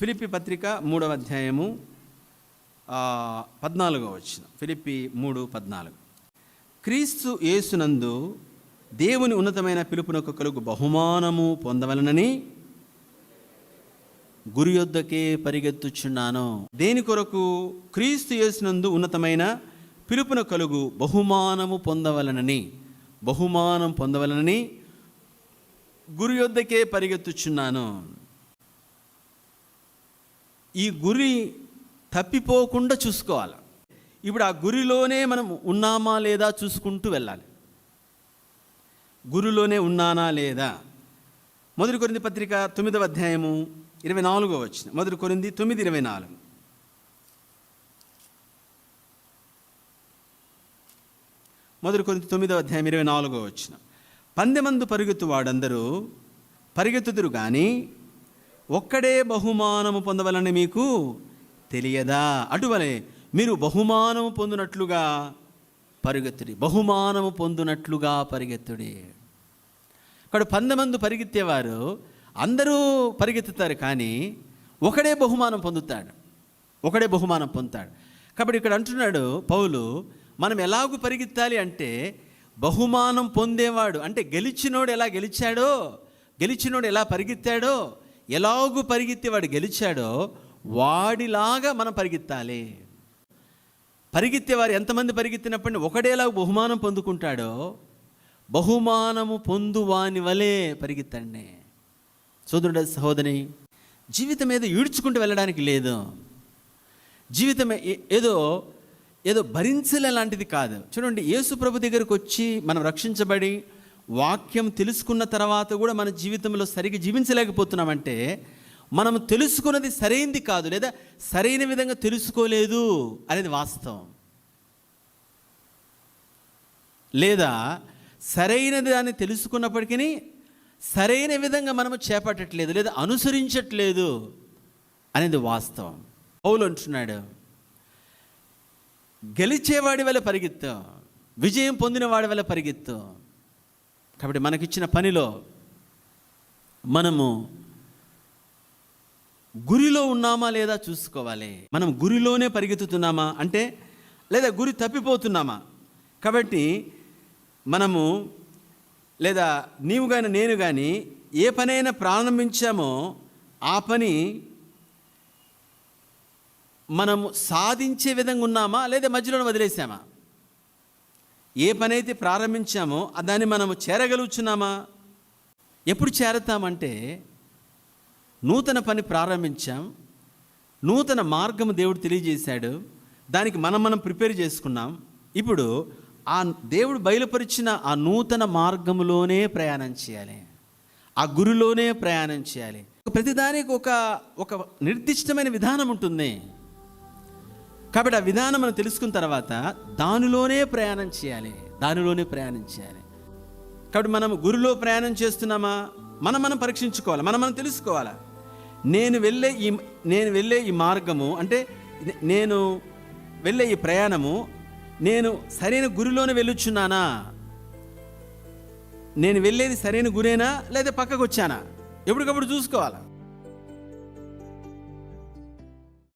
ఫిలిపి పత్రిక మూడవ అధ్యాయము పద్నాలుగో వచ్చిన ఫిలిపి మూడు పద్నాలుగు. క్రీస్తు యేసునందు దేవుని ఉన్నతమైన పిలుపునకు కలుగు బహుమానము పొందవలనని గురి యొద్దకే పరిగెత్తుచున్నాను. దేని కొరకు క్రీస్తు యేసునందు ఉన్నతమైన పిలుపున కలుగు బహుమానము పొందవలనని బహుమానం పొందవలనని గురి యొద్దకే పరిగెత్తుచున్నాను. ఈ గురి తప్పిపోకుండా చూసుకోవాలి. ఇప్పుడు ఆ గురిలోనే మనం ఉన్నామా లేదా చూసుకుంటూ వెళ్ళాలి. గురిలోనే ఉన్నానా లేదా? మొదటి కొరింది పత్రిక తొమ్మిదవ అధ్యాయము ఇరవై నాలుగో వచ్చిన మొదటి కొరింది తొమ్మిది ఇరవై నాలుగు. మొదటి కొరింది తొమ్మిదవ అధ్యాయం ఇరవై నాలుగో వచ్చిన పందెమందు పరిగెత్తు వాడందరూ పరిగెత్తుదురు కానీ ఒక్కడే బహుమానము పొందవలని మీకు తెలియదా? అటువలే మీరు బహుమానము పొందినట్లుగా పరిగెత్తుడి బహుమానము పొందినట్లుగా పరిగెత్తుడి. ఇక్కడ పందమందు పరిగెత్తేవారు అందరూ పరిగెత్తుతారు కానీ ఒకడే బహుమానం పొందుతాడు ఒకడే బహుమానం పొందుతాడు. కాబట్టి ఇక్కడ అంటున్నాడు పౌలు మనం ఎలాగూ పరిగెత్తాలి అంటే బహుమానం పొందేవాడు అంటే గెలిచినోడు ఎలా గెలిచాడో గెలిచినోడు ఎలా పరిగెత్తాడో ఎలాగూ పరిగెత్తేవాడు గెలిచాడో వాడిలాగా మనం పరిగెత్తాలి. పరిగెత్తే వారు ఎంతమంది పరిగెత్తినప్పటికీ ఒకడేలా బహుమానం పొందుకుంటాడో బహుమానము పొందువాని వలె పరిగెత్తండి. సోదరుడ సహోదరి జీవితం ఏదో ఈడ్చుకుంటూ వెళ్ళడానికి లేదు. జీవితం ఏ- ఏదో ఏదో భరించలే లాంటిది కాదు. చూడండి యేసు ప్రభు దగ్గరకు వచ్చి మనం రక్షించబడి వాక్యం తెలుసుకున్న తర్వాత కూడా మన జీవితంలో సరిగ్గా జీవించలేకపోతున్నామంటే మనం తెలుసుకున్నది సరైనది కాదు లేదా సరైన విధంగా తెలుసుకోలేదు అనేది వాస్తవం. లేదా సరైనది అని తెలుసుకున్నప్పటికీ సరైన విధంగా మనము చేపట్టట్లేదు లేదా అనుసరించట్లేదు అనేది వాస్తవం. పౌలు అంటున్నాడు గెలిచేవాడి వల్ల పరిగెత్తు విజయం పొందిన వాడి వల్ల పరిగెత్తు. కాబట్టి మనకిచ్చిన పనిలో మనము గురిలో ఉన్నామా లేదా చూసుకోవాలి. మనం గురిలోనే పరిగెత్తుతున్నామా అంటే లేదా గురి తప్పిపోతున్నామా. కాబట్టి మనము లేదా నీవు కానీ నేను కానీ ఏ పనైనా ప్రారంభించామో ఆ పని మనము సాధించే విధంగా ఉన్నామా లేదా మధ్యలో వదిలేసామా. ఏ పని అయితే ప్రారంభించామో దాన్ని మనము చేరగలుగుచున్నామా? ఎప్పుడు చేరతామంటే నూతన పని ప్రారంభించాం నూతన మార్గము దేవుడు తెలియజేశాడు దానికి మనం మనం ప్రిపేర్ చేసుకున్నాం. ఇప్పుడు ఆ దేవుడు బయలుపరిచిన ఆ నూతన మార్గములోనే ప్రయాణం చేయాలి. ఆ గురిలోనే ప్రయాణం చేయాలి. ప్రతిదానికి ఒక ఒక నిర్దిష్టమైన విధానం ఉంటుంది. కాబట్టి ఆ విధానం మనం తెలుసుకున్న తర్వాత దానిలోనే ప్రయాణం చేయాలి. దానిలోనే ప్రయాణం చేయాలి. కాబట్టి మనం గురిలో ప్రయాణం చేస్తున్నామా? మనం మనం పరీక్షించుకోవాలి? మనం మనం తెలుసుకోవాలా? నేను వెళ్ళే ఈ నేను వెళ్ళే ఈ మార్గము అంటే నేను వెళ్ళే ఈ ప్రయాణము నేను సరైన గురిలోనే వెళ్ళొచ్చున్నానా? నేను వెళ్ళేది సరైన గురేనా? లేదా పక్కకు వచ్చానా ఎప్పటికప్పుడు చూసుకోవాలా?